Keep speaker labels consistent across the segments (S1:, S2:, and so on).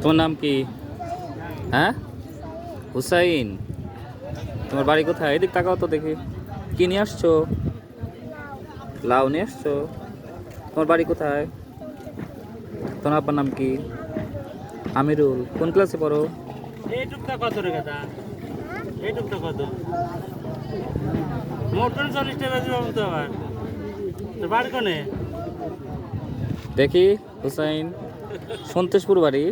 S1: তোমার নাম কি? হ্যাঁ? হুসাইন। তোমার বাড়ি কোথায়? এদিক তাকাও তো দেখি। কি নিয়ে আসছো? লাউ নিয়ে আসছো? তোমার বাড়ি কোথায়? তোমার আব্বার নাম কি? আমিরুল। কোন ক্লাসে পড়ো?
S2: এইটুকটা কত রে কথা। এইটুকটা কত মোটর চল্লিশ টাকা দিব তো আবার। তোর বাড়ি কোনে?
S1: দেখি হুসাইন। সন্তোষপুর বাড়ি।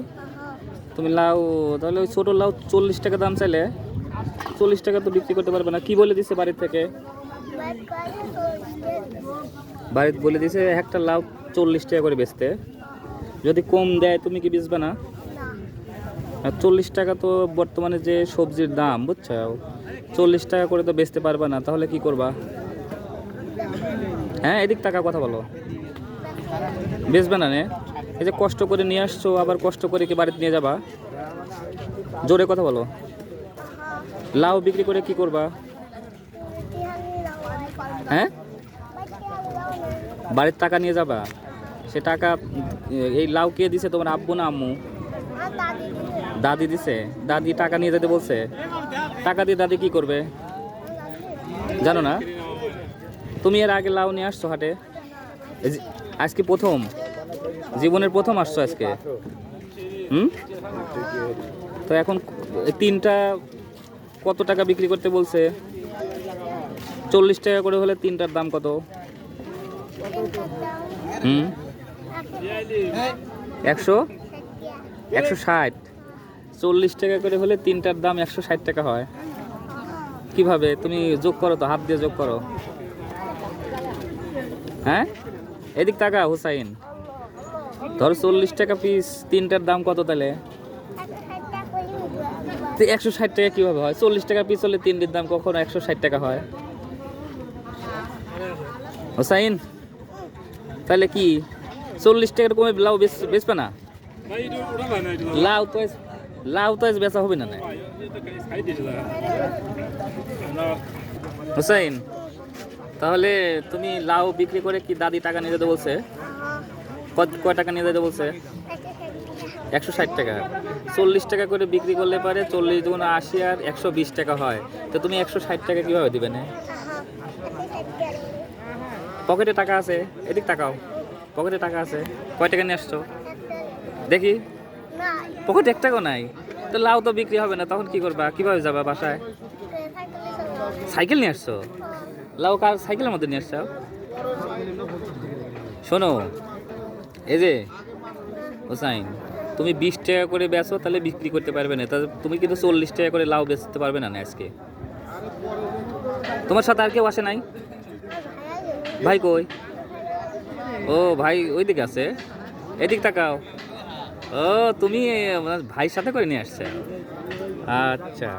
S1: তুমি লাউ তাহলে ওই ছোটো লাউ চল্লিশ টাকা দাম চাইলে, চল্লিশ টাকা তো বিক্রি করতে পারবে না। কি বলে দিছে বাড়ির থেকে? বাড়িতে বলে দিছে, একটা লাউ চল্লিশ টাকা করে বেচতে। যদি কম দেয়, তুমি কি বেচবে না? চল্লিশ টাকা তো বর্তমানে যে সবজির দাম বুঝছ চল্লিশ টাকা করে তো বেচতে পারবে না, তাহলে কি করবা? হ্যাঁ এদিক টাকা কথা বলো। বেচবে না নে? এই যে কষ্ট করে নিয়ে আসছো, আবার কষ্ট করে কি বাড়িতে নিয়ে যাবা? জোরে কথা বলো। লাউ বিক্রি করে কি করবা? হ্যাঁ? বাড়ির টাকা নিয়ে যাবা? সে টাকা, এই লাউ কে দিছে? তোমার আব্বু না আম্মু? দাদি দিছে। দাদি টাকা নিয়ে যেতে বলছে। টাকা দিয়ে দাদি কি করবে? জানো না? তুমি এর আগে লাউ নিয়ে আসছো হাটে? আজকে প্রথম? জীবনের প্রথম আসছো আজকে? হুম? তো এখন তিনটা কত টাকা বিক্রি করতে বলছে? চল্লিশ টাকা করে হলে তিনটার দাম কত? হুম? একশো? একশো ষাট। চল্লিশ টাকা করে হলে তিনটার দাম একশো ষাট টাকা হয়। কীভাবে? তুমি যোগ করো তো, হাত দিয়ে যোগ করো। হ্যাঁ? এদিক টাকা হুসাইন। ধরো চল্লিশ টাকা পিস তিনটার দাম কত তাহলে? একশো ষাট টাকা কীভাবে হয়? চল্লিশ টাকা পিস হলে তিনটির দাম কখনো একশো ষাট টাকা হয়? হুসাইন, তাহলে কি? চল্লিশ টাকার কমে লাউ বেচবে না? লাউ তো লাউ তো বেচা হবে না হুসাইন, তাহলে তুমি লাউ বিক্রি করে কি দাদি টাকা নিয়ে যেতে বলছে? কত কয় টাকা নিয়ে যেতে বলছে? একশো ষাট টাকা। চল্লিশ টাকা করে বিক্রি করলে পারে চল্লিশ দুগুণ আশি আর একশো বিশ টাকা হয়। তো তুমি একশো ষাট টাকা কীভাবে দিবে না? পকেটে টাকা আছে? এদিক টাকাও পকেটে টাকা আছে। কয় টাকা নিয়ে আসছো? দেখি। পকেটে এক টাকাও নাই। তো লাউ তো বিক্রি হবে না, তখন কি করবা? কীভাবে যাবা বাসায়? সাইকেল নিয়ে আসছো? লাউ কার সাইকেলের মধ্যে নিয়ে আসছো? শোনো এই যে হোসাইন তুমি বিশ টাকা করে বেচো, তাহলে বিক্রি করতে পারবে না। তাহলে তুমি কিন্তু চল্লিশ টাকা করে লাউ বেচতে পারবে না আজকে। তোমার সাথে আর কেউ আসে নাই? ভাই কই? ও, ভাই ওই দিকে আছে। এদিক তাকাও। ও, তুমি ভাইয়ের সাথে করে নিয়ে আসছে। আচ্ছা।